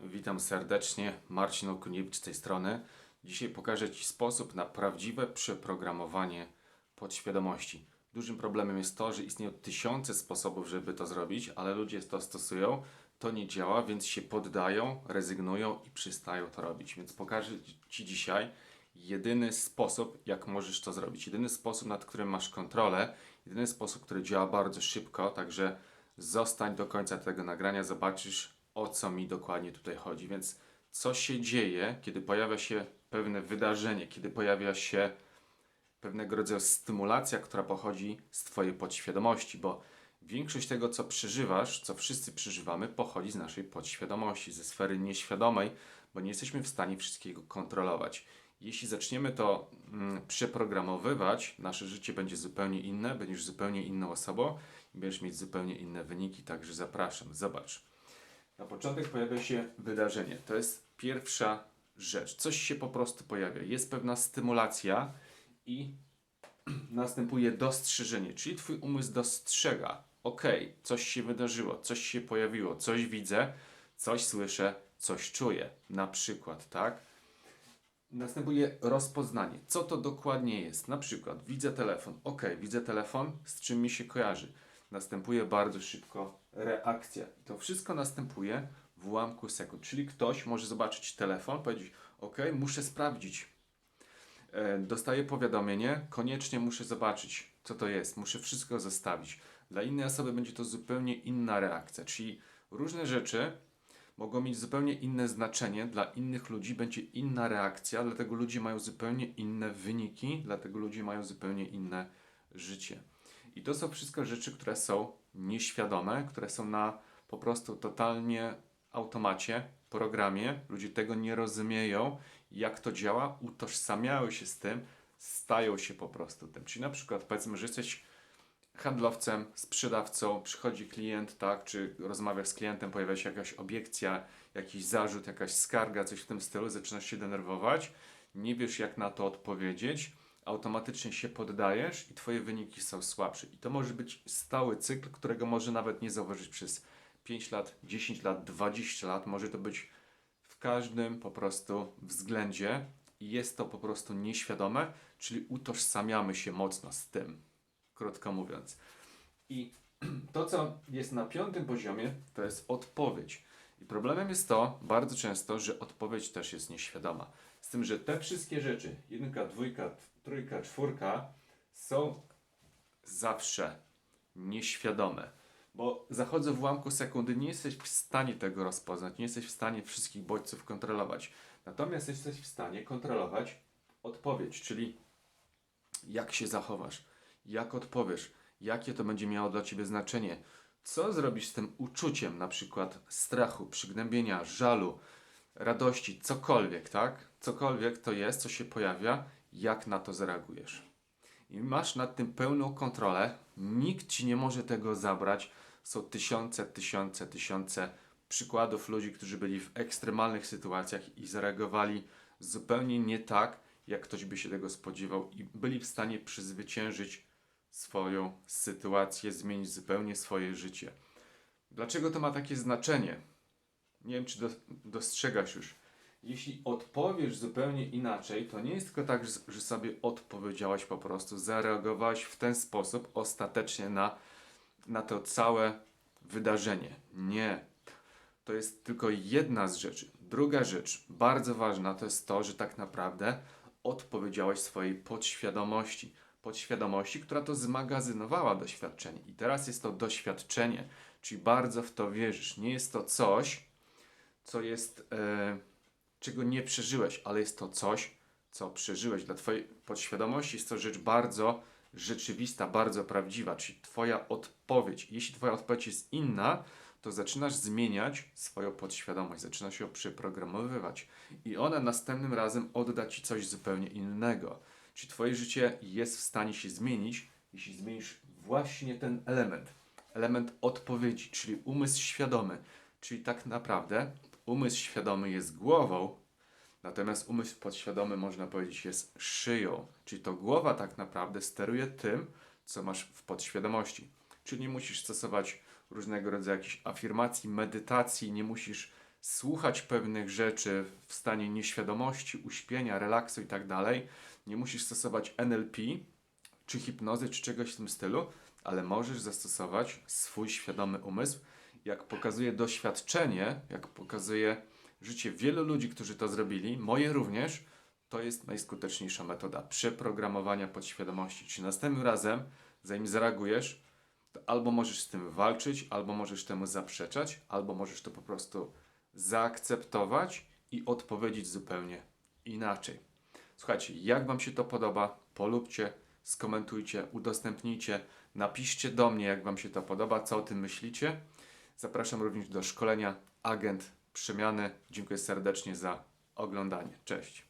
Witam serdecznie, Marcin Okuniewicz z tej strony. Dzisiaj pokażę Ci sposób na prawdziwe przeprogramowanie podświadomości. Dużym problemem jest to, że istnieją tysiące sposobów, żeby to zrobić, ale ludzie to stosują, to nie działa, więc się poddają, rezygnują i przestają to robić. Więc pokażę Ci dzisiaj jedyny sposób, jak możesz to zrobić. Jedyny sposób, nad którym masz kontrolę, jedyny sposób, który działa bardzo szybko, także zostań do końca tego nagrania, zobaczysz o co mi dokładnie tutaj chodzi. Więc co się dzieje, kiedy pojawia się pewne wydarzenie, kiedy pojawia się pewnego rodzaju stymulacja, która pochodzi z Twojej podświadomości, bo większość tego, co przeżywasz, co wszyscy przeżywamy, pochodzi z naszej podświadomości, ze sfery nieświadomej, bo nie jesteśmy w stanie wszystkiego kontrolować. Jeśli zaczniemy to mm, przeprogramowywać, nasze życie będzie zupełnie inne, będziesz zupełnie inną osobą i będziesz mieć zupełnie inne wyniki, także zapraszam, zobacz. Na początek pojawia się wydarzenie. To jest pierwsza rzecz. Coś się po prostu pojawia. Jest pewna stymulacja i następuje dostrzeżenie, czyli Twój umysł dostrzega. Ok, coś się wydarzyło, coś się pojawiło, coś widzę, coś słyszę, coś czuję. Na przykład, tak? Następuje rozpoznanie. Co to dokładnie jest? Na przykład widzę telefon. Ok, widzę telefon, z czym mi się kojarzy. Następuje bardzo szybko reakcja. I to wszystko następuje w ułamku sekund. Czyli ktoś może zobaczyć telefon, powiedzieć: OK, muszę sprawdzić. E, dostaję powiadomienie, koniecznie muszę zobaczyć, co to jest. Muszę wszystko zostawić. Dla innej osoby będzie to zupełnie inna reakcja. Czyli różne rzeczy mogą mieć zupełnie inne znaczenie, dla innych ludzi będzie inna reakcja, dlatego ludzie mają zupełnie inne wyniki, dlatego ludzie mają zupełnie inne życie. I to są wszystko rzeczy, które są nieświadome, które są na po prostu totalnie automacie, programie. Ludzie tego nie rozumieją, jak to działa, utożsamiają się z tym, stają się po prostu tym. Czyli na przykład powiedzmy, że jesteś handlowcem, sprzedawcą, przychodzi klient, tak, czy rozmawiasz z klientem, pojawia się jakaś obiekcja, jakiś zarzut, jakaś skarga, coś w tym stylu, zaczynasz się denerwować, nie wiesz jak na to odpowiedzieć, automatycznie się poddajesz i twoje wyniki są słabsze. I to może być stały cykl, którego może nawet nie zauważyć przez 5 lat, 10 lat, 20 lat, może to być w każdym po prostu względzie i jest to po prostu nieświadome, czyli utożsamiamy się mocno z tym krótko mówiąc. I to, co jest na piątym poziomie, to jest odpowiedź. I problemem jest to bardzo często, że odpowiedź też jest nieświadoma. Z tym, że te wszystkie rzeczy, jedynka, dwójka, trójka, czwórka, są zawsze nieświadome. Bo zachodzę w ułamku sekundy, nie jesteś w stanie tego rozpoznać, nie jesteś w stanie wszystkich bodźców kontrolować. Natomiast jesteś w stanie kontrolować odpowiedź, czyli jak się zachowasz jak odpowiesz, jakie to będzie miało dla ciebie znaczenie, co zrobisz z tym uczuciem, na przykład strachu, przygnębienia, żalu, radości, cokolwiek, tak? Cokolwiek to jest, co się pojawia, jak na to zareagujesz. I masz nad tym pełną kontrolę, nikt ci nie może tego zabrać. Są tysiące, tysiące, tysiące przykładów ludzi, którzy byli w ekstremalnych sytuacjach i zareagowali zupełnie nie tak, jak ktoś by się tego spodziewał, i byli w stanie przezwyciężyć swoją sytuację, zmienić zupełnie swoje życie. Dlaczego to ma takie znaczenie? Nie wiem, czy do, dostrzegasz już. Jeśli odpowiesz zupełnie inaczej, to nie jest tylko tak, że sobie odpowiedziałaś po prostu, zareagowałaś w ten sposób ostatecznie na, na to całe wydarzenie. Nie. To jest tylko jedna z rzeczy. Druga rzecz, bardzo ważna, to jest to, że tak naprawdę odpowiedziałaś swojej podświadomości podświadomości, która to zmagazynowała doświadczenie. I teraz jest to doświadczenie, czyli bardzo w to wierzysz. Nie jest to coś, co jest, e, czego nie przeżyłeś, ale jest to coś, co przeżyłeś. Dla Twojej podświadomości jest to rzecz bardzo rzeczywista, bardzo prawdziwa, czyli Twoja odpowiedź. Jeśli Twoja odpowiedź jest inna, to zaczynasz zmieniać swoją podświadomość, zaczynasz ją przeprogramowywać i ona następnym razem odda Ci coś zupełnie innego. Czy Twoje życie jest w stanie się zmienić, jeśli zmienisz właśnie ten element? Element odpowiedzi, czyli umysł świadomy. Czyli tak naprawdę umysł świadomy jest głową, natomiast umysł podświadomy, można powiedzieć, jest szyją. Czyli to głowa tak naprawdę steruje tym, co masz w podświadomości. Czyli nie musisz stosować różnego rodzaju jakichś afirmacji, medytacji, nie musisz słuchać pewnych rzeczy w stanie nieświadomości, uśpienia, relaksu i tak dalej. Nie musisz stosować NLP, czy hipnozy, czy czegoś w tym stylu, ale możesz zastosować swój świadomy umysł. Jak pokazuje doświadczenie, jak pokazuje życie wielu ludzi, którzy to zrobili, moje również, to jest najskuteczniejsza metoda przeprogramowania podświadomości. Czyli następnym razem, zanim zareagujesz, to albo możesz z tym walczyć, albo możesz temu zaprzeczać, albo możesz to po prostu zaakceptować i odpowiedzieć zupełnie inaczej. Słuchajcie, jak Wam się to podoba, polubcie, skomentujcie, udostępnijcie, napiszcie do mnie, jak Wam się to podoba, co o tym myślicie. Zapraszam również do szkolenia Agent Przemiany. Dziękuję serdecznie za oglądanie. Cześć.